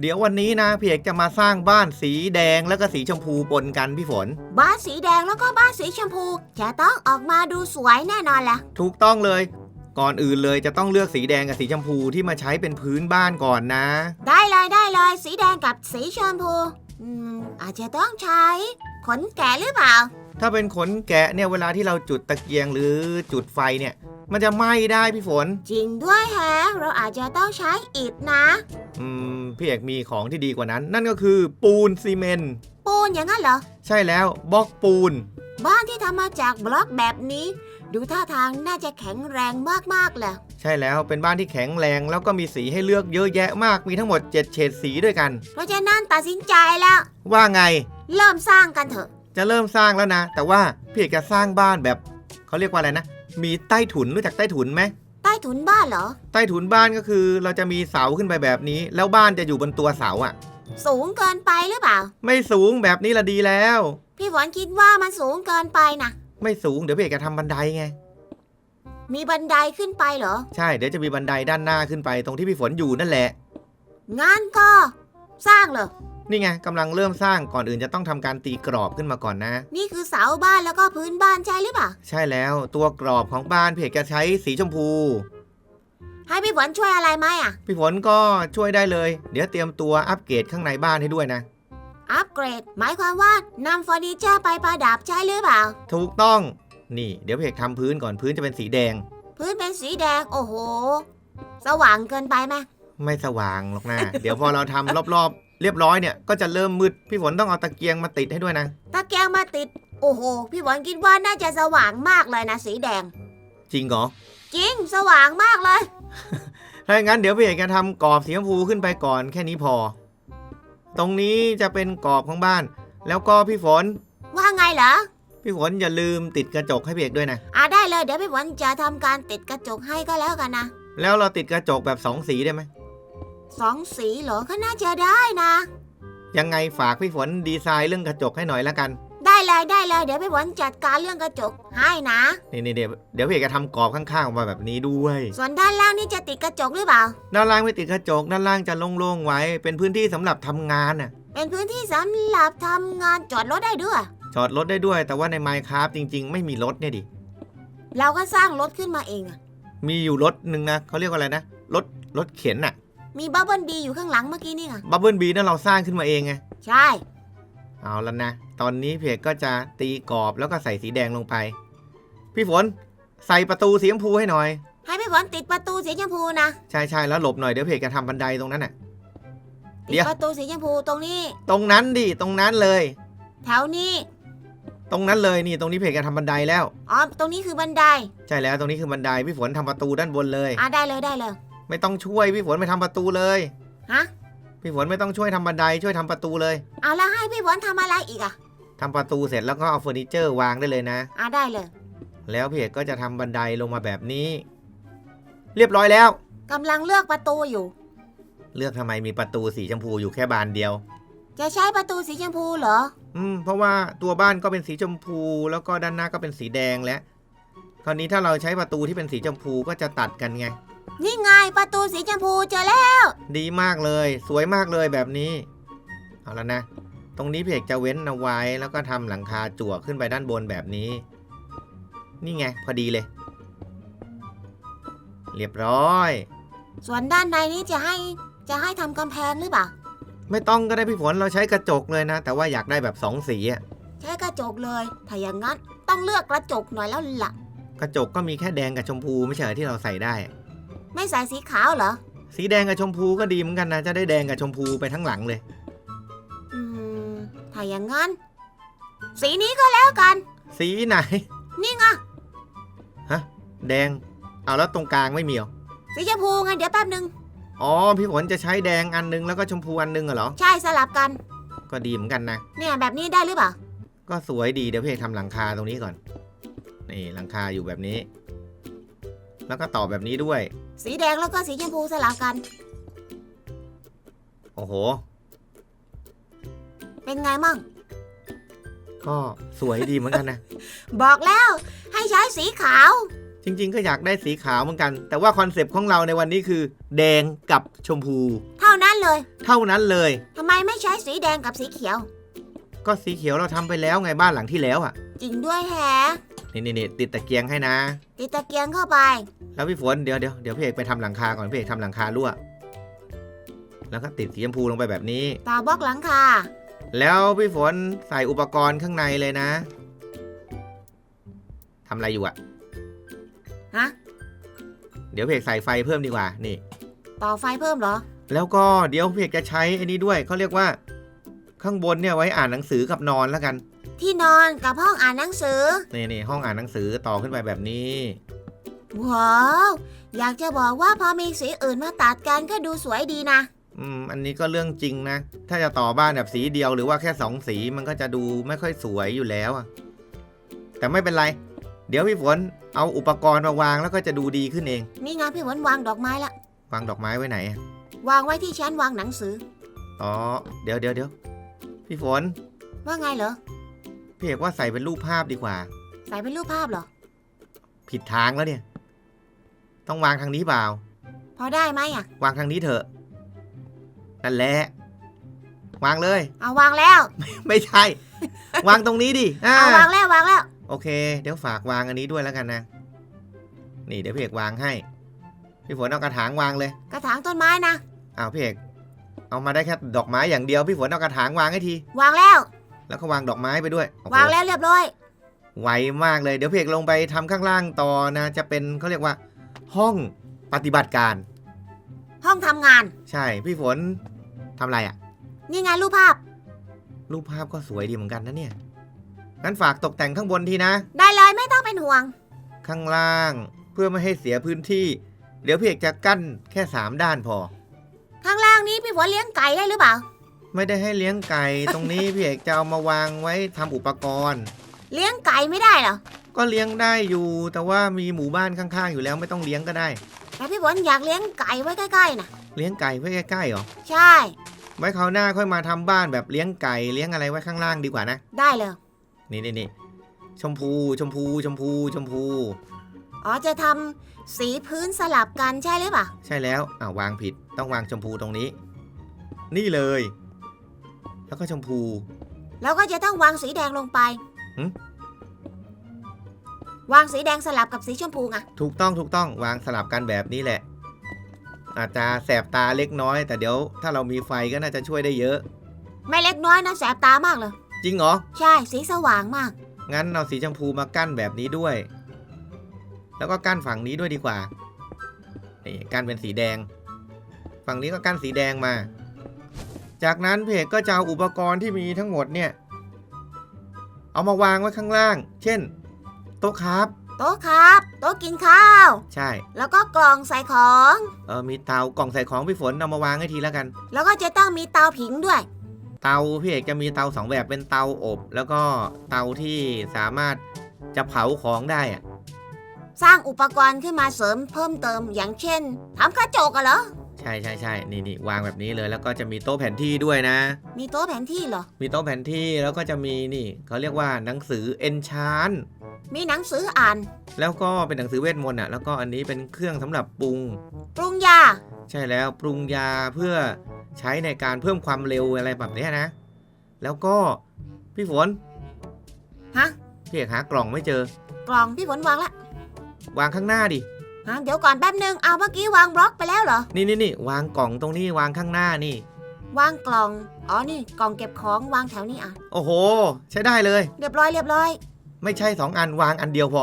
เดี๋ยววันนี้นะพี่เอกจะมาสร้างบ้านสีแดงแล้วก็สีชมพูปนกันพี่ฝน บ้านสีแดงแล้วก็บ้านสีชมพู จะต้องออกมาดูสวยแน่นอนแหละถูกต้องเลย ก่อนอื่นเลยจะต้องเลือกสีแดงกับสีชมพูที่มาใช้เป็นพื้นบ้านก่อนนะ ได้เลยได้เลย สีแดงกับสีชมพู อืมอาจจะต้องใช้ขนแกะหรือเปล่า ถ้าเป็นขนแกะเนี่ยเวลาที่เราจุดตะเกียงหรือจุดไฟเนี่ย มันจะไหม้ได้พี่ฝน จริงด้วยแฮะ เราอาจจะต้องใช้อิฐนะ อืมพี่เอกมีของที่ดีกว่านั้น นั่นก็คือปูนซีเมนต์ปูนอย่างนั้นเหรอ ใช่แล้วบล็อกปูน บ้านที่ทำมาจากบล็อกแบบนี้ ดูท่าทางน่าจะแข็งแรงมากๆเลยใช่แล้วเป็นบ้านที่แข็งแรงแล้วก็มีสีให้เลือกเยอะแยะมากมีทั้งหมด 7 เฉดสีด้วยกัน เพราะฉะนั้นตัดสินใจแล้ว ว่าไง เริ่มสร้างกันเถอะ จะเริ่มสร้างแล้วนะ แต่ว่าพี่เอกจะสร้างบ้านแบบเขาเรียกว่าอะไรนะ มีใต้ถุนรู้จักใต้ถุนไหมใต้ถุนบ้านเหรอ ใต้ถุนบ้านก็คือเราจะมีเสาขึ้นไปแบบนี้ แล้วบ้านจะอยู่บนตัวเสาอะ สูงเกินไปหรือเปล่า ไม่สูงแบบนี้ละดีแล้ว พี่ฝนคิดว่ามันสูงเกินไปนะไม่สูงเดี๋ยวพี่เอกจะทำบันไดไง มีบันไดขึ้นไปเหรอ ใช่เดี๋ยวจะมีบันไดด้านหน้าขึ้นไป ตรงที่พี่ฝนอยู่นั่นแหละงั้นก็ สร้างเลย นี่ไงกำลังเริ่มสร้างก่อนอื่นจะต้องทำการตีกรอบขึ้นมาก่อนนะ นี่คือเสาบ้านแล้วก็พื้นบ้านใช่หรือเปล่า ใช่แล้วตัวกรอบของบ้านพี่เอกจะใช้สีชมพู ให้พี่ฝนช่วยอะไรไหมอะ พี่ฝนก็ช่วยได้เลย เดี๋ยวเตรียมตัวอัปเกรดข้างในบ้านให้ด้วยนะ อัปเกรด หมายความว่านำเฟอร์นิเจอร์ไปประดับใช่หรือเปล่า ถูกต้อง นี่ เดี๋ยวพี่เอกทำพื้นก่อนพื้นจะเป็นสีแดง พื้นเป็นสีแดง โอ้โห สว่างเกินไปไหมไม่สว่างหรอกนะ เดี๋ยวพอเราทำรอบๆ เรียบร้อยเนี่ยก็จะเริ่มมืดพี่ฝนต้องเอาตะเกียงมาติดให้ด้วยนะ ตะแกรงมาติด โอ้โห พี่ฝนคิดว่าน่าจะสว่างมากเลยนะสีแดง จริงเหรอจริง สว่างมากเลย ถ้าอย่างนั้นเดี๋ยวพี่เอกจะทำกรอบสีชมพูขึ้นไปก่อนแค่นี้พอ ตรงนี้จะเป็นกรอบของบ้าน แล้วก็พี่ฝนว่าไงเหรอพี่ฝนอย่าลืมติดกระจกให้พี่เอกด้วยนะ อะได้เลย เดี๋ยวพี่ฝนจะทำการติดกระจกให้ก็แล้วกันนะ แล้วเราติดกระจกแบบสองสีได้ไหม สองสีเหรอก็น่าจะได้นะ ยังไงฝากพี่ฝนดีไซน์เรื่องกระจกให้หน่อยละกัน ได้เลยได้เลยเดี๋ยวพี่ฝนจัดการเรื่องกระจกให้นะนี่นี่เดี๋ยวเดี๋ยวพี่เอกจะทำกรอบข้างๆออกมาแบบนี้ด้วย ส่วนด้านล่างนี่จะติดกระจกหรือเปล่า ด้านล่างไม่ติดกระจก ด้านล่างจะโล่งๆไว้ เป็นพื้นที่สำหรับทำงานน่ะ เป็นพื้นที่สำหรับทำงานจอดรถได้ด้วย จอดรถได้ด้วย แต่ว่าใน Minecraft จริง ๆ ไม่มีรถเนี่ยดิ เราก็สร้างรถขึ้นมาเองอะมีอยู่รถหนึ่งนะเขาเรียกว่าอะไรนะ รถรถเข็นน่ะ มีบับเบิลบีอยู่ข้างหลังเมื่อกี้นี่ไงบับเบิลบีนั่นเราสร้างขึ้นมาเองไง ใช่ เอาแล้วนะ ตอนนี้พี่เอกก็จะตีกรอบแล้วก็ใส่สีแดงลงไป พี่ฝนใส่ประตูสีชมพูให้หน่อย ให้พี่ฝนติดประตูสีชมพูนะ ใช่ใช่แล้วหลบหน่อยเดี๋ยวพี่เอกจะทำบันไดตรงนั้นน่ะติเดี๋ดยว ประตูสีชมพูตรงนี้ ตรงนั้นดิตรงนั้นเลย แถวนี้ ตรงนั้นเลยนี่ตรงนี้พี่เอกจะทำบันไดแล้ว อ๋อ ตรงนี้คือบันได ใช่แล้วตรงนี้คือบันไดพี่ฝนทำประตูด้านบนเลย อะได้เลยได้เลย ไม่ต้องช่วยพี่ฝนไปทำประตูเลย ฮะพี่ฝนไม่ต้องช่วยทำบันไดช่วยทำประตูเลยเอาแล้วให้พี่ฝนทำอะไรอีกอะทำประตูเสร็จแล้วก็เอาเฟอร์นิเจอร์วางได้เลยนะ อะได้เลยแล้วพี่เอกก็จะทำบันไดลงมาแบบนี้ เรียบร้อยแล้ว กำลังเลือกประตูอยู่ เลือกทำไมมีประตูสีชมพูอยู่แค่บานเดียว จะใช้ประตูสีชมพูเหรอ อืมเพราะว่าตัวบ้านก็เป็นสีชมพู แล้วก็ด้านหน้าก็เป็นสีแดงแล้ว คราวนี้ถ้าเราใช้ประตูที่เป็นสีชมพูก็จะตัดกันไง นี่ไงประตูสีชมพูเจอแล้ว ดีมากเลย สวยมากเลยแบบนี้ เอาแล้วนะ ตรงนี้พี่เอกจะเว้นเอาไว้ แล้วก็ทำหลังคาจั่วขึ้นไปด้านบนแบบนี้ นี่ไง พอดีเลย เรียบร้อย ส่วนด้านในนี้จะให้จะให้ทำกำแพงหรือเปล่า ไม่ต้องก็ได้พี่ฝนเราใช้กระจกเลยนะ แต่ว่าอยากได้แบบสองสีอะใช้กระจกเลย ถ้าอย่างนั้นต้องเลือกกระจกหน่อยแล้วล่ะ กระจกก็มีแค่แดงกับชมพูไม่ใช่เหรอที่เราใส่ได้ ไม่ใส่สีขาวเหรอ สีแดงกับชมพูก็ดีเหมือนกันนะจะได้แดงกับชมพูไปทั้งหลังเลย อืม ถ้าอย่างนั้น สีนี้ก็แล้วกัน สีไหน นี่ไงแดงเอาแล้วตรงกลางไม่มีเหรอสีชมพูไงเดี๋ยวแป๊บหนึ่งอ๋อพี่ฝนจะใช้แดงอันนึงแล้วก็ชมพูอันนึงเหรอ ใช่สลับกัน ก็ดีเหมือนกันนะ เนี่ยแบบนี้ได้หรือเปล่า ก็สวยดีเดี๋ยวพี่เอกทำหลังคาตรงนี้ก่อน นี่หลังคาอยู่แบบนี้ แล้วก็ต่อแบบนี้ด้วย สีแดงแล้วก็สีชมพูสลับกัน โอ้โห เป็นไงมั่ง ก็สวยดีเหมือนกันนะ บอกแล้วให้ใช้สีขาว จริง ๆ ก็อยากได้สีขาวเหมือนกัน แต่ว่าคอนเซปต์ของเราในวันนี้คือ แดงกับชมพู เท่านั้นเลย เท่านั้นเลย ทำไมไม่ใช้สีแดงกับสีเขียว ก็สีเขียวเราทำไปแล้วไงบ้านหลังที่แล้วอะ จริงด้วยแฮะนี่นี่นี่ติดตะเกียงให้นะ ติดตะเกียงเข้าไป แล้วพี่ฝนเดี๋ยวเดี๋ยวเดี๋ยวพี่เอกไปทำหลังคาก่อนพี่เอกทำหลังคารั่วแล้วก็ติดสีชมพูลงไปแบบนี้ต่อบล็อกหลังคาแล้วพี่ฝนใส่อุปกรณ์ข้างในเลยนะทำอะไรอยู่อะฮะเดี๋ยวพี่เอกใส่ไฟเพิ่มดีกว่านี่ ต่อไฟเพิ่มเหรอ แล้วก็เดี๋ยวพี่เอกจะใช้ไอ้นี้ด้วยเขาเรียกว่า ข้างบนเนี่ยไว้อ่านหนังสือกับนอนแล้วกัน ที่นอนกับห้องอ่านหนังสือ นี่นี่ห้องอ่านหนังสือต่อขึ้นไปแบบนี้ ว้าว อยากจะบอกว่าพอมีสีอื่นมาตัดกันก็ดูสวยดีนะ อืม อันนี้ก็เรื่องจริงนะ ถ้าจะต่อบ้านแบบสีเดียวหรือว่าแค่สองสีมันก็จะดูไม่ค่อยสวยอยู่แล้วอะแต่ไม่เป็นไร เดี๋ยวพี่ฝนเอาอุปกรณ์มาวางแล้วก็จะดูดีขึ้นเอง นี่ไงพี่ฝนวางดอกไม้ละ วางดอกไม้ไว้ไหนอะวางไว้ที่ชั้นวางหนังสือ อ๋อ เดี๋ยวเดี๋ยวเดี๋ยวพี่ฝน ว่าไงเหรอ พี่เอกว่าใส่เป็นรูปภาพดีกว่า ใส่เป็นรูปภาพเหรอ ผิดทางแล้วเนี่ย ต้องวางทางนี้เปล่า พอได้ไหมอะ วางทางนี้เถอะนั่นแหละวางเลย เอาวางแล้ว ไม่ใช่ วางตรงนี้ดิอ่าเอาวางแล้ววางแล้ว โอเค เดี๋ยวฝากวางอันนี้ด้วยแล้วกันนะ นี่เดี๋ยวพี่เอกวางให้ พี่ฝนเอากระถางวางเลย กระถางต้นไม้นะ อ้าวพี่เอก เอามาได้แค่ดอกไม้อย่างเดียว พี่ฝนเอากระถางวางให้ที วางแล้ว แล้วก็วางดอกไม้ไปด้วยโอ้โหวางแล้วเรียบร้อย ไวมากเลยเดี๋ยวพี่เอกลงไปทำข้างล่างต่อนะ จะเป็นเขาเรียกว่า ห้องปฏิบัติการ ห้องทำงาน ใช่พี่ฝนทำอะไรอะนี่ไงรูปภาพ รูปภาพก็สวยดีเหมือนกันนะเนี่ยงั้นฝากตกแต่งข้างบนทีนะ ได้เลยไม่ต้องเป็นห่วง ข้างล่างเพื่อไม่ให้เสียพื้นที่ เดี๋ยวพี่เอกจะกั้นแค่สามด้านพอ ข้างล่างนี้พี่ฝนเลี้ยงไก่ได้หรือเปล่า ไม่ได้ให้เลี้ยงไก่ ตรงนี้พี่เอกจะเอามาวางไว้ทำอุปกรณ์ เลี้ยงไก่ไม่ได้เหรอก็เลี้ยงได้อยู่แต่ว่ามีหมู่บ้านข้างๆ อยู่แล้วไม่ต้องเลี้ยงก็ได้ แต่พี่ฝนอยากเลี้ยงไก่ไว้ใกล้ๆนะเลี้ยงไก่ไว้ใกล้ๆเหรอใช่ ไว้คราวหน้าค่อยมาทำบ้านแบบเลี้ยงไก่เลี้ยงอะไรไว้ข้างล่างดีกว่านะ ได้เลยนี่นี่นี่ชมพูชมพูชมพูชมพู อ๋อจะทำสีพื้นสลับกันใช่หรือเปล่าใช่แล้วอ่าวางผิดต้องวางชมพูตรงนี้ นี่เลย แล้วก็ชมพูแล้วก็จะต้องวางสีแดงลงไปหึ วางสีแดงสลับกับสีชมพูไงถูกต้องถูกต้องวางสลับกันแบบนี้แหละ อาจจะแสบตาเล็กน้อย แต่เดี๋ยวถ้าเรามีไฟก็น่าจะช่วยได้เยอะ ไม่เล็กน้อยนะแสบตามากเลย จริงเหรอ ใช่สีสว่างมาก งั้นเอาสีชมพูมากั้นแบบนี้ด้วย แล้วก็กั้นฝั่งนี้ด้วยดีกว่านี่กั้นเป็นสีแดง ฝั่งนี้ก็กั้นสีแดงมา จากนั้นเพจก็จะเอาอุปกรณ์ที่มีทั้งหมดเนี่ย เอามาวางไว้ข้างล่าง เช่น โต๊ะครับโต๊ะครับ โต๊ะกินข้าว ใช่ แล้วก็กล่องใส่ของเออมีเตากล่องใส่ของพี่ฝนเอามาวางให้ทีแล้วกัน แล้วก็จะต้องมีเตาผิงด้วย เตาพี่เอกจะมีเตาสองแบบเป็นเตาอบ แล้วก็เตาที่สามารถจะเผาของได้อะสร้างอุปกรณ์ขึ้นมาเสริมเพิ่มเติมอย่างเช่นทำกระจกอะเหรอใช่ใช่ใช่นี่นี่วางแบบนี้เลยแล้วก็จะมีโต๊ะแผนที่ด้วยนะ มีโต๊ะแผนที่เหรอ มีโต๊ะแผนที่แล้วก็จะมีนี่เขาเรียกว่าหนังสือเอนชานมีหนังสืออ่าน แล้วก็เป็นหนังสือเวทมนต์อะแล้วก็อันนี้เป็นเครื่องสำหรับปรุง ปรุงยา ใช่แล้วปรุงยาเพื่อใช้ในการเพิ่มความเร็วอะไรแบบเนี้ยนะ แล้วก็พี่ฝนฮะพี่เอกหากล่องไม่เจอกล่องพี่ฝนวางละวางข้างหน้าดิ ฮะเดี๋ยวก่อนแป๊บนึง เอาเมื่อกี้วางบล็อกไปแล้วเหรอ นี่นี่นี่วางกล่องตรงนี้วางข้างหน้านี่ วางกล่อง อ๋อนี่กล่องเก็บของวางแถวนี้อะ โอ้โห ใช้ได้เลย เรียบร้อยเรียบร้อย ไม่ใช่สองอันวางอันเดียวพอ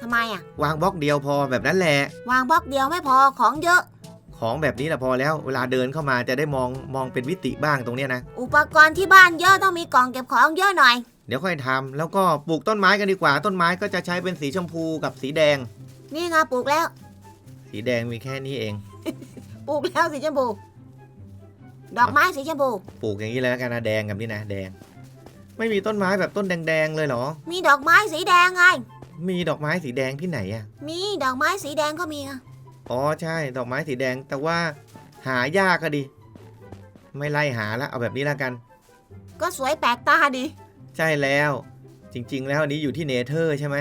ทำไมอะ วางบล็อกเดียวพอแบบนั้นแหละ วางบล็อกเดียวไม่พอของเยอะ ของแบบนี้แหละพอแล้ว เวลาเดินเข้ามาจะได้มองมองเป็นวิติบ้างตรงเนี้ยนะ อุปกรณ์ที่บ้านเยอะต้องมีกล่องเก็บของเยอะหน่อย เดี๋ยวค่อยทำแล้วก็ปลูกต้นไม้กันดีกว่า ต้นไม้ก็จะใช้เป็นสีชมพูกับสีแดง นี่ไงปลูกแล้ว สีแดงมีแค่นี้เอง ปลูกแล้วสีชมพูดอกไม้สีชมพูปลูกอย่างนี้เลยแล้วกันนะแดงกับนี่นะแดง ไม่มีต้นไม้แบบต้นแดงๆเลยเหรอ มีดอกไม้สีแดงไง มีดอกไม้สีแดงที่ไหนอะมีดอกไม้สีแดงก็มีอะอ๋อใช่ดอกไม้สีแดงแต่ว่าหายากก็ดิไม่ไล่หาแล้วเอาแบบนี้แล้วกัน ก็สวยแปลกตาดี ใช่แล้ว จริง ๆ แล้วอันนี้อยู่ที่เนเธอร์ใช่ไหม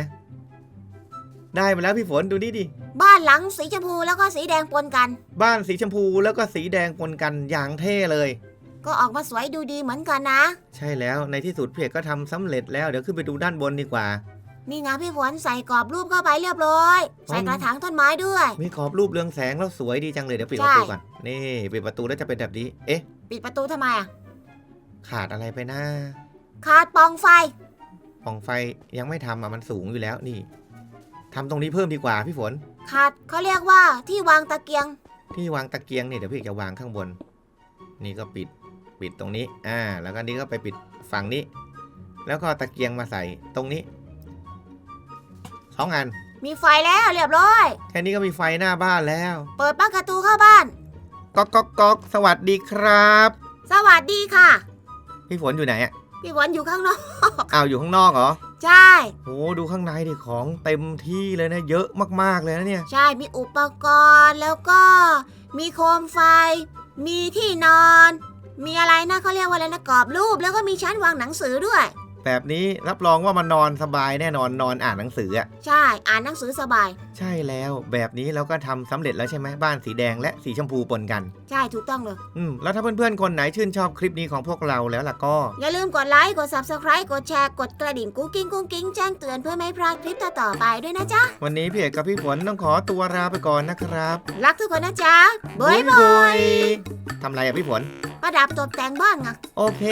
ได้มาแล้วพี่ฝนดูนี่ดิ บ้านหลังสีชมพูแล้วก็สีแดงปนกัน บ้านสีชมพูแล้วก็สีแดงปนกันอย่างเท่เลย ก็ออกมาสวยดูดีเหมือนกันนะ ใช่แล้วในที่สุดพี่เอกก็ทำสำเร็จแล้วเดี๋ยวขึ้นไปดูด้านบนดีกว่า นี่ไงพี่ฝนใส่กรอบรูปเข้าไปเรียบร้อย ใส่กระถางต้นไม้ด้วย มีขอบรูปเรืองแสงแล้วสวยดีจังเลยเดี๋ยวปิดใช่ประตูก่อนนี่ปิดประตูแล้วจะเป็นแบบนี้ เอ๊ะ ปิดประตูทำไมอะขาดอะไรไปนะขาดปล่องไฟ ปล่องไฟยังไม่ทำอะมันสูงอยู่แล้วนี่ ทำตรงนี้เพิ่มดีกว่าพี่ฝน ขาดเขาเรียกว่าที่วางตะเกียง ที่วางตะเกียงเนี่ยเดี๋ยวพี่เอกจะวางข้างบน นี่ก็ปิดปิดตรงนี้ อ่า แล้วก็นี่ก็ไปปิดฝั่งนี้ แล้วก็เอาตะเกียงมาใส่ตรงนี้สองอัน มีไฟแล้วเรียบร้อย แค่นี้ก็มีไฟหน้าบ้านแล้ว เปิดบ้านประตูเข้าบ้าน ก๊อกก๊อกก๊อกสวัสดีครับ สวัสดีค่ะ พี่ฝนอยู่ไหนอะพี่ฝนอยู่ข้างนอก อ้าวอยู่ข้างนอกเหรอ ใช่โอ้ดูข้างในดิของเต็มที่เลยนะเยอะมากๆเลยนะเนี่ย ใช่มีอุปกรณ์แล้วก็มีโคมไฟ มีที่นอน มีอะไรนะเขาเรียกว่าอะไรนะกรอบรูปแล้วก็มีชั้นวางหนังสือด้วย แบบนี้รับรองว่ามันนอนสบายแน่นอนนอนอ่านหนังสืออะใช่ อ่านหนังสือสบาย ใช่แล้วแบบนี้เราก็ทำสำเร็จแล้วใช่ไหมบ้านสีแดงและสีชมพูปนกัน ใช่ถูกต้องเลย อืมแล้วถ้าเพื่อนๆคนไหนชื่นชอบคลิปนี้ของพวกเราแล้วล่ะก็ อย่าลืมกดไลค์ กด subscribe กดแชร์ กดกระดิ่งกุ้งกิ้งกุ้งกิ้งแจ้งเตือนเพื่อไม่พลาดคลิปต่อๆไปด้วยนะจ๊ะ วันนี้พี่เอกกับพี่ฝนต้องขอตัวลาไปก่อนนะครับรักทุกคนนะจ๊ะบายบายยทำอะไรอะพี่ฝน ประดับตกแต่งบ้านไงโอเค